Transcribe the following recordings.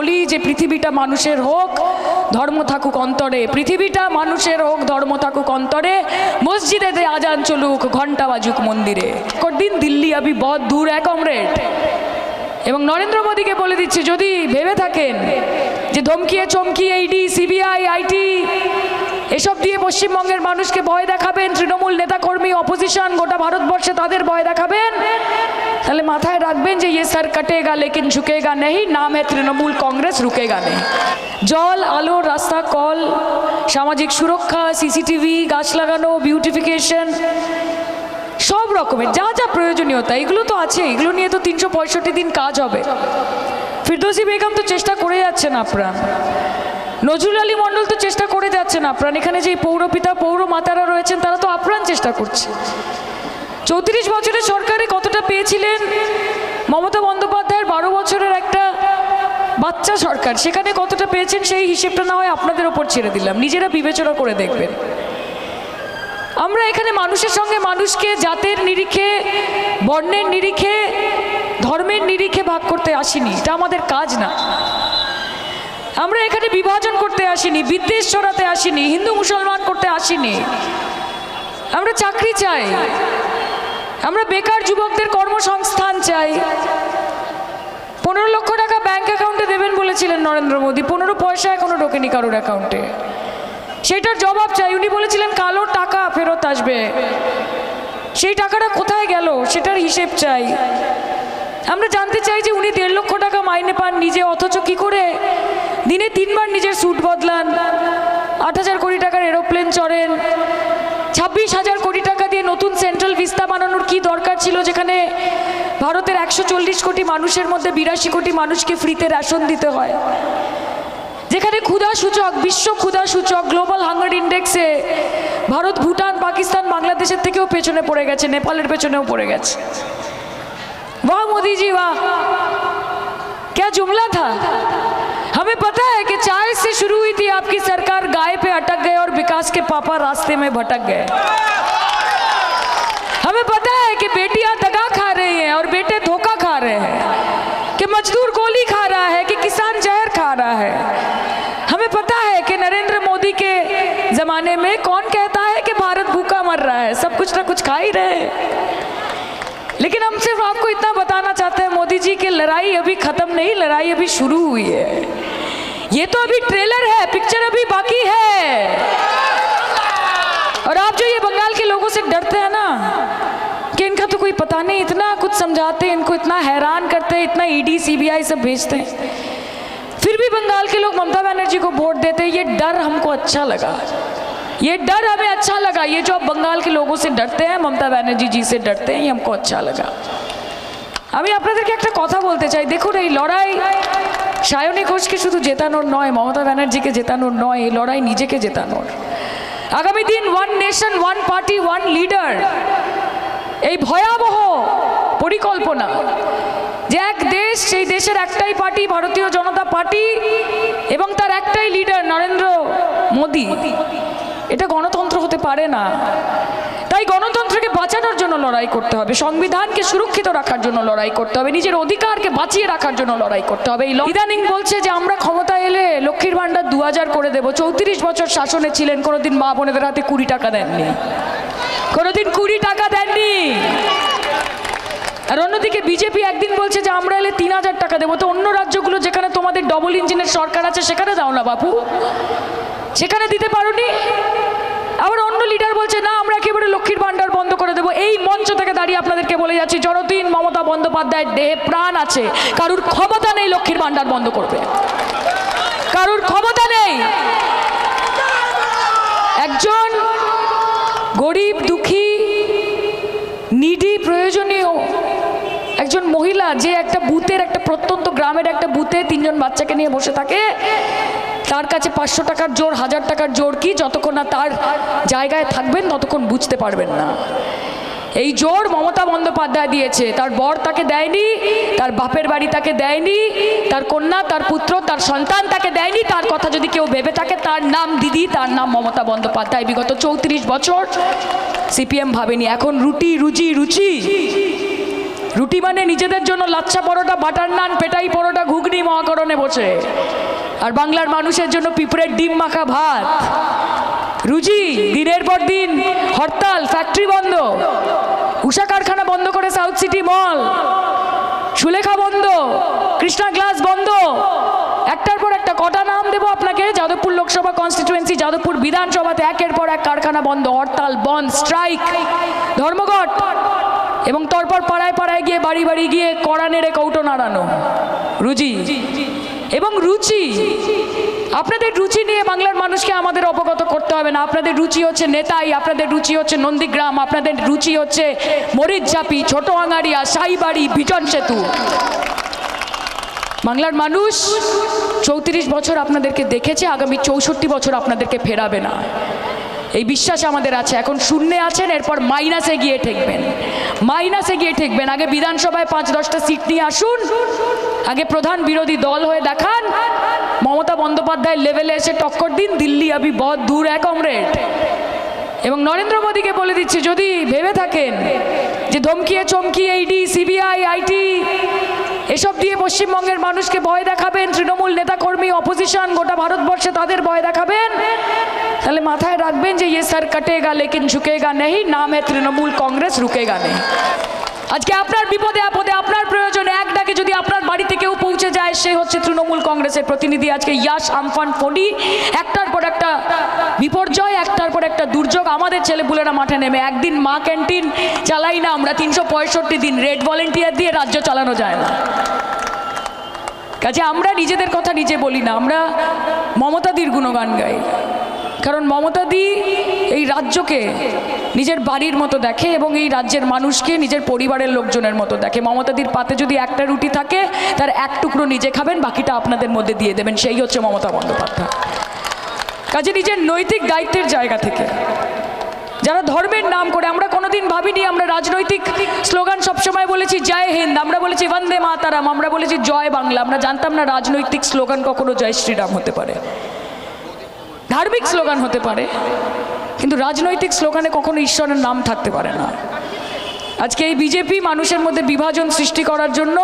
বলি যে পৃথিবীটা মানুষের হোক, ধর্ম থাকুক অন্তরে। পৃথিবীটা মানুষের হোক, ধর্ম থাকুক অন্তরে। মসজিদে দে আজান চলুক ঘণ্টা বাজুক মন্দিরে। কদিন দিল্লি আবি বদ দূর এক অমরেট? এবং নরেন্দ্র মোদীকে বলে দিচ্ছি, যদি ভেবে থাকেন যে ধমকিয়ে চমকিয়ে ইডি সিবিআই আইটি এসব দিয়ে পশ্চিমবঙ্গের মানুষকে ভয় দেখাবেন। তৃণমূল নেতাকর্মী অপোজিশন গোটা ভারতবর্ষে তাদের ভয় দেখাবেন। তাহলে মাথায় রাখবেন যে ইয়ে স্যার কাটেগা লেকিন ঝুঁকেগা নেই, নাম है তৃণমূল কংগ্রেস রুকেগা নেই। জল, আলো, রাস্তা, কল, সামাজিক সুরক্ষা সিসিটিভি গাছ লাগানো বিউটিফিকেশন সব রকমের, যা যা প্রয়োজনীয়তা, এগুলো তো আছে, এগুলো নিয়ে তো তিনশো পঁয়ষট্টি দিন কাজ হবে। ফিরদৌসি বেগম তো চেষ্টা করে যাচ্ছেন আপ্রাণ নজরুল আলী মণ্ডল তো চেষ্টা করে যাচ্ছেন আপ্রাণ। এখানে যে পৌরপিতা পৌর মাতারা রয়েছেন, তারা তো আপ্রাণ চেষ্টা করছে। চৌত্রিশ বছরের সরকারে কতটা পেয়েছিলেন? মমতা বন্দ্যোপাধ্যায়ের বারো বছরের একটা বাচ্চা সরকার, সেখানে কতটা পেয়েছেন সেই হিসেবটা না হয় আপনাদের ওপর ছেড়ে দিলাম। নিজেরা বিবেচনা করে দেখবেন। আমরা এখানে মানুষের সঙ্গে মানুষকে, জাতের নিরিখে, বর্ণের নিরিখে, ধর্মের নিরিখে ভাগ করতে আসিনি। এটা আমাদের কাজ না। আমরা এখানে বিভাজন করতে আসিনি, বিদ্বেষ ছড়াতে আসিনি, হিন্দু মুসলমান করতে আসিনি। আমরা চাকরি চাই। আমরা বেকার যুবকদের কর্মসংস্থান চাই। পনেরো লক্ষ টাকা ব্যাংক অ্যাকাউন্টে দেবেন বলেছিলেন নরেন্দ্র মোদী, পনেরো পয়সা এখনও ঢোকেনি কারোর অ্যাকাউন্টে। সেটার জবাব চাই। উনি বলেছিলেন, কালো টাকা ফেরত আসবে। সেই টাকাটা কোথায় গেল? সেটার হিসেব চাই। আমরা জানতে চাই যে উনি মাইনে পান নিজে, অথচ কি করে? দিনে তিনবার নিজের স্যুট বদলান। আট হাজার কোটি টাকার এরোপ্লেন চড়েন। ছাব্বিশ হাজার কোটি টাকা দিয়ে নতুন সেন্ট্রাল ভিস্তা বানানোর কি দরকার ছিল যেখানে ভারতের একশো চল্লিশ কোটি মানুষের মধ্যে বিরাশি কোটি মানুষকে ফ্রিতে রেশন দিতে হয়? যেখানে ক্ষুধা সূচক, বিশ্ব ক্ষুধা সূচক গ্লোবাল হাঙ্গার ইন্ডেক্সে ভারত, ভুটান, পাকিস্তান, বাংলাদেশের থেকেও পেছনে পড়ে গেছে, নেপালের পেছনেও পড়ে গেছে। বাহ, মোদিজি, বাহ। क्या जुमला था? हमें पता है कि चाय से शुरू हुई थी, आपकी सरकार गाय पे अटक गए और विकास के पापा रास्ते में भटक गए। हमें पता है कि बेटियाँ दगा खा रही हैं और बेटे धोखा खा रहे हैं, कि मजदूर गोली खा रहा है, कि किसान जहर खा रहा है। हमें पता है कि नरेंद्र मोदी के जमाने में कौन कहता है कि भारत भूखा मर रहा है, सब कुछ ना कुछ खा ही रहे हैं। लेकिन हम सिर्फ़ आपको इतना बताना चाहते हैं, मोदी जी, की लड़ाई अभी खत्म नहीं, लड़ाई अभी शुरू हुई है। ये तो अभी ट्रेलर है, पिक्चर अभी बाकी है। और आप जो ये बंगाल के लोगों से डरते हैं ना, कि इनका तो कोई पता नहीं, इतना कुछ समझाते इनको इतना हैरान करते इतना ईडी सीबीआई सब भेजते हैं। फिर भी बंगाल के लोग ममता बनर्जी को वोट देते ये डर हमको अच्छा लगा। ये डर हमें अच्छा लगा ये जो आप बंगाल के लोगों से डरते हैं ममता बनर्जी जी से डरते हैं ये हमको अच्छा लगा আমি আপনাদেরকে একটা কথা বলতে চাই দেখুন এই লড়াই সায়নী ঘোষকে শুধু জেতানোর নয় মমতা ব্যানার্জিকে জেতানোর নয় এই লড়াই নিজেকে জেতানোর আগামী দিন one nation one party one leader এই ভয়াবহ পরিকল্পনা যে এক দেশ সেই দেশের একটাই পার্টি ভারতীয় জনতা পার্টি এবং তার একটাই লিডার নরেন্দ্র মোদী এটা গণতন্ত্র হতে পারে না। তাই গণতন্ত্রকে বাঁচানোর জন্য লড়াই করতে হবে, সংবিধানকে সুরক্ষিত রাখার জন্য লড়াই করতে হবে, নিজের অধিকারকে বাঁচিয়ে রাখার জন্য লড়াই করতে হবে। এই ইদানিং বলছে যে আমরা ক্ষমতা এলে লক্ষ্মীর ভাণ্ডার দু হাজার করে দেবো, চৌত্রিশ বছর শাসনে ছিলেন, কোনোদিন মা বোনেদের হাতে কুড়ি টাকা দেননি। কোনোদিন কুড়ি টাকা দেননি। আর অন্যদিকে বিজেপি একদিন বলছে যে আমরা এলে তিন হাজার টাকা দেবো, তো অন্য রাজ্যগুলো যেখানে তোমাদের ডবল ইঞ্জিনের সরকার আছে, সেখানে দাও না বাপু। সেখানে দিতে পারোনি। আবার অন্য লিডার বলছে, না, আমরা একেবারে লক্ষ্মীর ভাণ্ডার বন্ধ করে দেবো। এই মঞ্চ থেকে দাঁড়িয়ে আপনাদেরকে বলে যাচ্ছি জনদিন মমতা বন্দ্যোপাধ্যায়ের দেহে প্রাণ আছে। কারুর ক্ষমতা নেই লক্ষ্মীর ভাণ্ডার বন্ধ করবে কারুর ক্ষমতা নেই। একজন গরিব, দুঃখী, নিডি, প্রয়োজনীয় একজন মহিলা যে একটা বুথের, একটা প্রত্যন্ত গ্রামের একটা বুথে তিনজন বাচ্চাকে নিয়ে বসে থাকে তার কাছে পাঁচশো টাকার জোর, হাজার টাকার জোর কি? যতক্ষণ না তার জায়গায় থাকবেন, ততক্ষণ বুঝতে পারবেন না। এই জোর মমতা বন্দ্যোপাধ্যায় দিয়েছে। তার বর তাকে দেয়নি, তার বাপের বাড়ি তাকে দেয়নি, তার কন্যা, তার পুত্র, তার সন্তান তাকে দেয়নি। তার কথা যদি কেউ ভেবে থাকে, তার নাম দিদি, তার নাম মমতা বন্দ্যোপাধ্যায়। বিগত চৌত্রিশ বছর সিপিএম ভাবেনি। এখন রুটি রুচি রুচি। রুটি মানে নিজেদের জন্য লাচ্ছা পরোটা, বাটার নান, পেটাই পরোটা, ঘুগনি মহাকরণে বসে। আর বাংলার মানুষের জন্য পিঁপড়ের ডিম মাখা ভাত। রুজি, দিনের পর দিন হরতাল ফ্যাক্টরি বন্ধ। উষা কারখানা বন্ধ করে সাউথ সিটি মল সুলেখা বন্ধ। কৃষ্ণা গ্লাস বন্ধ। একটার পর একটা, কটা নাম দেবো আপনাকে? যাদবপুর লোকসভা কনস্টিটুয়েন্সি যাদবপুর বিধানসভাতে একের পর এক কারখানা বন্ধ, হরতাল বন্ধ স্ট্রাইক ধর্মঘট। এবং তারপর পাড়ায় পাড়ায় গিয়ে বাড়ি বাড়ি গিয়ে কড়া নেড়ে কৌটো নাড়ানো। রুজি। এবং রুচি। আপনাদের রুচি নিয়ে বাংলার মানুষকে আমাদের অবগত করতে হবে না। আপনাদের রুচি হচ্ছে নেতাই, আপনাদের রুচি হচ্ছে নন্দীগ্রাম, আপনাদের রুচি হচ্ছে মরিচঝাপি ছোট আঙারিয়া সাইবাড়ি, বিজন সেতু। বাংলার মানুষ চৌত্রিশ বছর আপনাদেরকে দেখেছে, আগামী চৌষট্টি বছর আপনাদেরকে ফেরাবে না। এই বিশ্বাস আমাদের আছে। এখন শূন্যে আছেন, এরপর মাইনাসে গিয়ে ঠেকবেন। মাইনাসে গিয়ে ঠেকবেন। আগে বিধানসভায় পাঁচ দশটা সিট নিয়ে আসুন। আগে প্রধান বিরোধী দল হয়ে দেখান। মমতা বন্দ্যোপাধ্যায়ের লেভেলে এসে টক্কর দিন, দিল্লি আবি বদ, দূর এক অমরেট। এবং নরেন্দ্র মোদীকে বলে দিচ্ছে, যদি ভেবে থাকেন যে ধমকিয়ে চমকিয়ে ইডি সিবিআই আইটি এসব দিয়ে পশ্চিমবঙ্গের মানুষকে ভয় দেখাবেন। তৃণমূল নেতাকর্মী অপোজিশন গোটা ভারতবর্ষে তাদের ভয় দেখাবেন। তাহলে মাথায় রাখবেন যে ইয়ে স্যার কাটেগা, লেকিন ঝুঁকেগা নেই, নাম হ্যাঁ তৃণমূল কংগ্রেস, রুকেগা নেই। আজকে আপনার বিপদে আপদে, আপনার প্রয়োজনে এক ডাকে যদি আপনার যায়, সে হচ্ছে তৃণমূল কংগ্রেসের প্রতিনিধি। আজকে ইয়াস আমফান ফোনি একটার পর একটা বিপর্যয়, একটার পর একটা দুর্যোগ। আমাদের ছেলেপুলেরা মাঠে নেমে। একদিন মা ক্যান্টিন চালাই না আমরা, তিনশো পঁয়ষট্টি দিন রেড ভলেন্টিয়ার দিয়ে রাজ্য চালানো যায় না। কাজে আমরা নিজেদের কথা নিজে বলি না, আমরা মমতাদির গুণগান গাই। কারণ মমতাদি এই রাজ্যকে নিজের বাড়ির মতো দেখে এবং এই রাজ্যের মানুষকে নিজের পরিবারের লোকজনের মতো দেখে। মমতাদির পাতে যদি একটা রুটি থাকে, তার এক টুকরো নিজে খাবেন, বাকিটা আপনাদের মধ্যে দিয়ে দেবেন। সেই হচ্ছে মমতা বন্দ্যোপাধ্যায়। কাজে নিজের নৈতিক দায়িত্বের জায়গা থেকে। যারা ধর্মের নাম করে, আমরা কোনোদিন ভাবিনি, আমরা রাজনৈতিক স্লোগান সবসময় বলেছি, জয় হিন্দ। আমরা বলেছি, বন্দে মাতারাম। আমরা বলেছি, জয় বাংলা। আমরা জানতাম না রাজনৈতিক স্লোগান কখনো জয় শ্রীরাম হতে পারে। ধার্মিক স্লোগান হতে পারে, কিন্তু রাজনৈতিক স্লোগানে কখনো ঈশ্বরের নাম থাকতে পারে না। আজকে এই বিজেপি মানুষের মধ্যে বিভাজন সৃষ্টি করার জন্য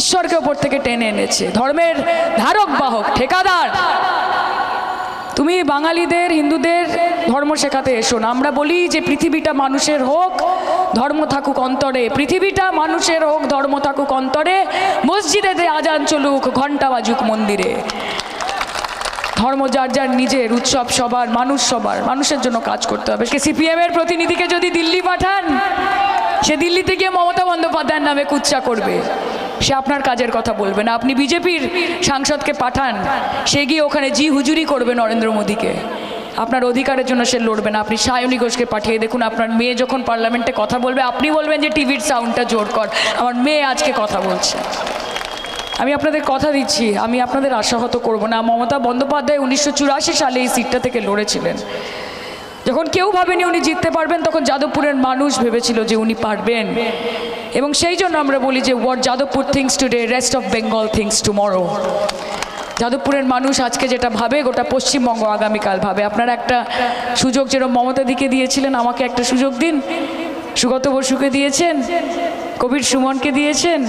ঈশ্বরকে ওপর থেকে টেনে এনেছে। ধর্মের ধারক বাহক, ঠিকাদার। তুমি বাঙালিদের, হিন্দুদের ধর্ম শেখাতে এসো না। আমরা বলি যে পৃথিবীটা মানুষের হোক, ধর্ম থাকুক অন্তরে। পৃথিবীটা মানুষের হোক, ধর্ম থাকুক অন্তরে। মসজিদে আজান চলুক ঘণ্টা বাজুক মন্দিরে। ধর্ম যার যার নিজের, উৎসব সবার, মানুষ সবার, মানুষের জন্য কাজ করতে হবে। সিপিএম এর প্রতিনিধিকে যদি দিল্লি পাঠান, সে দিল্লিতে গিয়ে মমতা বন্দ্যোপাধ্যায়ের নামে কুচ্চা করবে। সে আপনার কাজের কথা বলবে না। আপনি বিজেপির সাংসদকে পাঠান, সে গিয়ে ওখানে জি হুজুরি করবে নরেন্দ্র মোদীকে। আপনার অধিকারের জন্য সে লড়বে না। আপনি সায়নী ঘোষকে পাঠিয়ে দেখুন, আপনার মেয়ে যখন পার্লামেন্টে কথা বলবে, আপনি বলবেন যে টিভির সাউন্ডটা জোর কর। আমার মেয়ে আজকে কথা বলছে। আমি আপনাদের কথা দিচ্ছি, আমি আপনাদের আশাহত করব না। মমতা বন্দ্যোপাধ্যায় উনিশশো চুরাশি সালে এই সিটটা থেকে লড়েছিলেন। যখন কেউ ভাবেনি উনি জিততে পারবেন, তখন যাদবপুরের মানুষ ভেবেছিল যে উনি পারবেন। এবং সেই জন্য আমরা বলি যে what Jadavpur thinks today rest of Bengal thinks tomorrow যাদবপুরের মানুষ আজকে যেটা ভাবে, গোটা পশ্চিমবঙ্গ আগামীকাল ভাবে। আপনারা একটা সুযোগ যেরকম মমতা দিকে দিয়েছিলেন, আমাকে একটা সুযোগ দিন। সুগত বসুকে দিয়েছেন, কবির সুমনকে দিয়েছেন।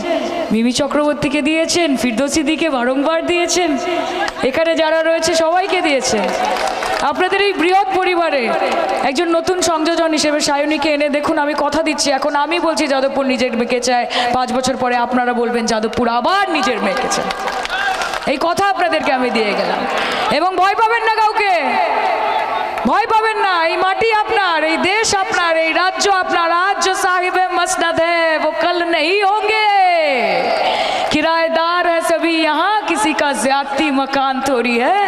মিমি চক্রবর্তীকে দিয়েছেন, ফিরদোসি দিকে বারংবার দিয়েছেন। এখানে যারা রয়েছে, সবাইকে দিয়েছেন। আপনাদের এই বৃহৎ পরিবারে একজন নতুন সংযোজন হিসেবে সায়নীকে এনে দেখুন, আমি কথা দিচ্ছি। এখন আমি বলছি, যাদবপুর নিজের মেয়েকে চায়। পাঁচ বছর পরে আপনারা বলবেন, যাদবপুর আবার নিজের মেয়েকে চায়। এই কথা আপনাদেরকে আমি দিয়ে গেলাম। এবং ভয় পাবেন না কাউকে। ভয় পাবেন না এই মাটি আপনার এই দেশ আপনার এই রাজ্য আপনার আজ जो साहिब मसनद है वो कल नहीं होंगे किराएदार है सभी यहाँ किसी का ज्यादती मकान थोड़ी है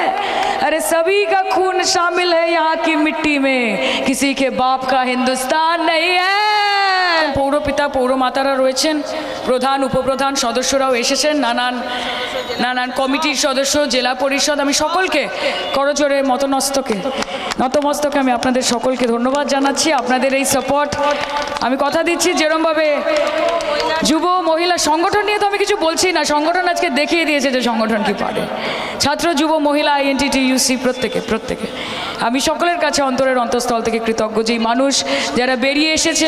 अरे सभी का खून शामिल है यहाँ की मिट्टी में किसी के बाप का हिंदुस्तान नहीं है পৌরপিতা পৌরমাতারা রয়েছেন, প্রধান, উপপ্রধান সদস্যরাও এসেছেন, নানান নানান কমিটির সদস্য, জেলা পরিষদ, আমি সকলকে করজোরে মতনস্তকে, নতমস্তকে আমি আপনাদের সকলকে ধন্যবাদ জানাচ্ছি, আপনাদের এই সাপোর্ট আমি কথা দিচ্ছি যেরমভাবে যুব মহিলা সংগঠন নিয়ে তো আমি কিছু বলছি না, সংগঠন আজকে দেখিয়ে দিয়েছে যে সংগঠন কি পারে। ছাত্র, যুব, মহিলা আইএনটিটি ইউসি প্রত্যেকে প্রত্যেকে। আমি সকলের কাছে অন্তরের অন্তঃস্থল থেকে কৃতজ্ঞ যে এই মানুষ যারা বেরিয়ে এসেছে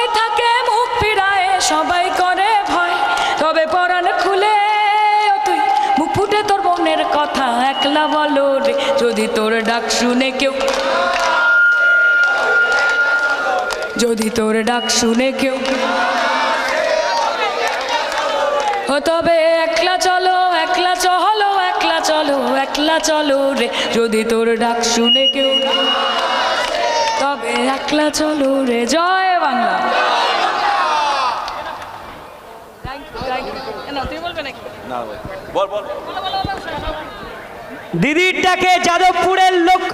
যদি তোর ডাক শুনে কেউ যদি তোর ডাক শুনে কেউ ও তবে একলা চলো একলা চলো একলা চলো একলা চলো রে। যদি তোর ডাক শুনে কেউ তবে একলা চলো রে। জয় বাংলা। দিদির ডাকে যাদবপুরের লোক